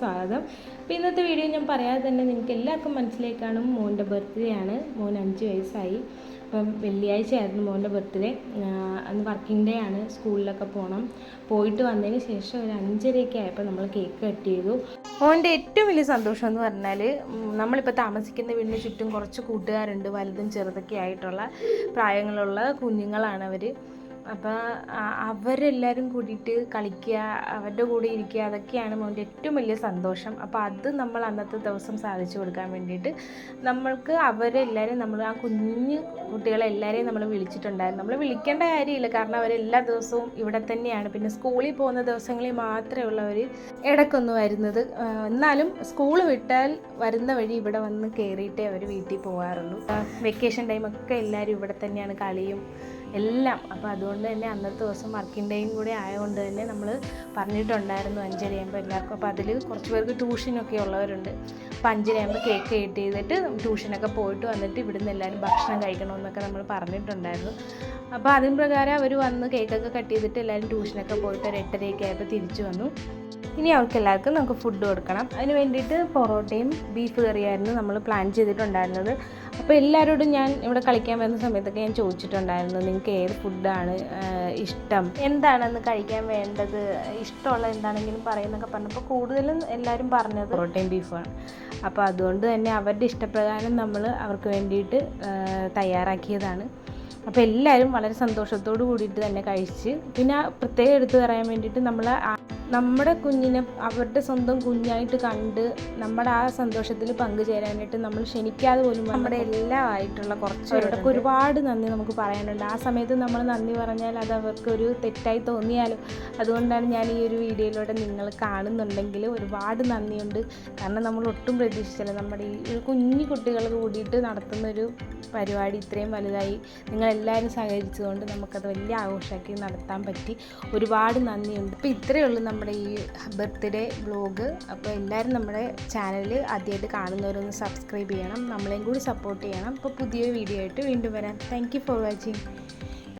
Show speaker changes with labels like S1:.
S1: സ്വാഗതം. അപ്പോൾ ഇന്നത്തെ വീഡിയോ ഞാൻ പറയാതെ തന്നെ നിങ്ങൾക്ക് എല്ലാവർക്കും മനസ്സിലായി കാണും. മോന്റെ ബർത്ത്ഡേ ആണ്. മോൻ അഞ്ച് വയസ്സായി. അപ്പം വെള്ളിയാഴ്ച ആയിരുന്നു മോന്റെ ബർത്ത്ഡേ അന്ന് വർക്കിംഗ് ഡേ ആണ്. സ്കൂളിലൊക്കെ പോകണം പോയിട്ട് വന്നതിന് ശേഷം ഒരു അഞ്ചരയൊക്കെ ആയപ്പോൾ നമ്മൾ കേക്ക് കട്ട് ചെയ്തു. മോന്റെ ഏറ്റവും വലിയ സന്തോഷം എന്ന് പറഞ്ഞാൽ നമ്മളിപ്പോൾ താമസിക്കുന്ന വീടിന് ചുറ്റും കുറച്ച് കൂട്ടുകാരുണ്ട്. വലുതും ചെറുതൊക്കെ ആയിട്ടുള്ള പ്രായങ്ങളുള്ള കുഞ്ഞുങ്ങളാണ് അവർ അപ്പോൾ അവരെല്ലാവരും കൂടിയിട്ട് കളിക്കുക അവരുടെ കൂടെ ഇരിക്കുക അതൊക്കെയാണ് മോന്റെ ഏറ്റവും വലിയ സന്തോഷം. അപ്പോൾ അത് നമ്മൾ അന്നത്തെ ദിവസം സാധിച്ചു കൊടുക്കാൻ വേണ്ടിയിട്ട് നമ്മൾക്ക് അവരെല്ലാവരും നമ്മൾ ആ കുഞ്ഞു കുട്ടികളെ എല്ലാവരെയും നമ്മൾ വിളിച്ചിട്ടുണ്ടായിരുന്നു. നമ്മൾ വിളിക്കേണ്ട കാര്യമില്ല കാരണം അവരെല്ലാ ദിവസവും ഇവിടെ തന്നെയാണ്. പിന്നെ സ്കൂളിൽ പോകുന്ന ദിവസങ്ങളിൽ മാത്രമേ ഉള്ളവർ ഇടയ്ക്കൊന്ന് വരുന്നത് എന്നാലും സ്കൂൾ വിട്ടാൽ വരുന്ന വഴി ഇവിടെ വന്ന് കയറിയിട്ടേ അവർ വീട്ടിൽ പോകാറുള്ളൂ വെക്കേഷൻ ടൈമൊക്കെ എല്ലാവരും ഇവിടെ തന്നെയാണ് കളിയും എല്ലാം. അപ്പോൾ അതുകൊണ്ട് തന്നെ അന്നത്തെ ദിവസം വർക്കിംഗ് ഡേയും കൂടെ ആയതുകൊണ്ട് തന്നെ നമ്മൾ പറഞ്ഞിട്ടുണ്ടായിരുന്നു അഞ്ചരയാകുമ്പോൾ എല്ലാവർക്കും. അപ്പോൾ അതിൽ കുറച്ച് പേർക്ക് ട്യൂഷനൊക്കെ ഉള്ളവരുണ്ട്. അപ്പോൾ അഞ്ചരയാകുമ്പോൾ കേക്ക് കട്ട് ചെയ്തിട്ട് ട്യൂഷനൊക്കെ പോയിട്ട് വന്നിട്ട് ഇവിടുന്ന് എല്ലാവരും ഭക്ഷണം കഴിക്കണമെന്നൊക്കെ നമ്മൾ പറഞ്ഞിട്ടുണ്ടായിരുന്നു. അപ്പോൾ അതിന് പ്രകാരം അവർ വന്ന് കേക്കൊക്കെ കട്ട് ചെയ്തിട്ട് എല്ലാവരും ട്യൂഷനൊക്കെ പോയിട്ട് ഒരു എട്ടരയൊക്കെ ആയപ്പോൾ തിരിച്ചു വന്നു. ഇനി അവർക്ക് എല്ലാവർക്കും നമുക്ക് ഫുഡ് കൊടുക്കണം. അതിന് വേണ്ടിയിട്ട് പൊറോട്ടയും ബീഫ് കറിയായിരുന്നു നമ്മൾ പ്ലാൻ ചെയ്തിട്ടുണ്ടായിരുന്നത്. അപ്പോൾ എല്ലാവരോടും ഞാൻ ഇവിടെ കളിക്കാൻ വരുന്ന സമയത്തൊക്കെ ഞാൻ ചോദിച്ചിട്ടുണ്ടായിരുന്നു നിങ്ങൾക്ക് ഏത് ഫുഡാണ് ഇഷ്ടം? എന്താണെന്ന് കഴിക്കാൻ വേണ്ടത്? ഇഷ്ടമുള്ള എന്താണെങ്കിലും പറയുന്നൊക്കെ പറഞ്ഞപ്പോൾ കൂടുതലും എല്ലാവരും പറഞ്ഞത് പൊറോട്ടയും ബീഫുമാണ് അപ്പോൾ അതുകൊണ്ട് തന്നെ അവരുടെ ഇഷ്ടപ്രകാരം നമ്മൾ അവർക്ക് വേണ്ടിയിട്ട് തയ്യാറാക്കിയതാണ്. അപ്പോൾ എല്ലാവരും വളരെ സന്തോഷത്തോടു കൂടിയിട്ട് തന്നെ കഴിച്ച്. പിന്നെ പ്രത്യേകം എടുത്തു പറയാൻ വേണ്ടിയിട്ട് നമ്മൾ നമ്മുടെ കുഞ്ഞിനെ അവരുടെ സ്വന്തം കുഞ്ഞായിട്ട് കണ്ട് നമ്മുടെ ആ സന്തോഷത്തിൽ പങ്കുചേരാനായിട്ട് നമ്മൾ ക്ഷണിക്കാതെ പോലും നമ്മുടെ എല്ലാം ആയിട്ടുള്ള കുറച്ച് പേരോടൊക്കെ ഒരുപാട് നന്ദി നമുക്ക് പറയാനുണ്ട്. ആ സമയത്ത് നമ്മൾ നന്ദി പറഞ്ഞാൽ അത് അവർക്കൊരു തെറ്റായി തോന്നിയാലും അതുകൊണ്ടാണ് ഞാൻ ഈ ഒരു വീഡിയോയിലൂടെ നിങ്ങൾ കാണുന്നുണ്ടെങ്കിൽ ഒരുപാട് നന്ദിയുണ്ട്. കാരണം നമ്മൾ ഒട്ടും പ്രതീക്ഷിച്ചില്ല. നമ്മുടെ ഈ ഒരു കുഞ്ഞു കുട്ടികൾ കൂടിയിട്ട് നടത്തുന്ന ഒരു പരിപാടി ഇത്രയും വലുതായി നിങ്ങളെല്ലാവരും സഹകരിച്ചതുകൊണ്ട് നമുക്കത് വലിയ ആഘോഷമാക്കി നടത്താൻ പറ്റി. ഒരുപാട് നന്ദിയുണ്ട്. അപ്പോൾ ഇത്രയേ ഉള്ളൂ നമ്മുടെ ഈ ബർത്ത്ഡേ വ്ലോഗ്. അപ്പോൾ എല്ലാവരും നമ്മുടെ ചാനൽ ആദ്യമായിട്ട് കാണുന്നവരൊന്ന് സബ്സ്ക്രൈബ് ചെയ്യണം. നമ്മളെയും കൂടി സപ്പോർട്ട് ചെയ്യണം. അപ്പോൾ പുതിയ വീഡിയോ ആയിട്ട് വീണ്ടും വരാം. Thank for watching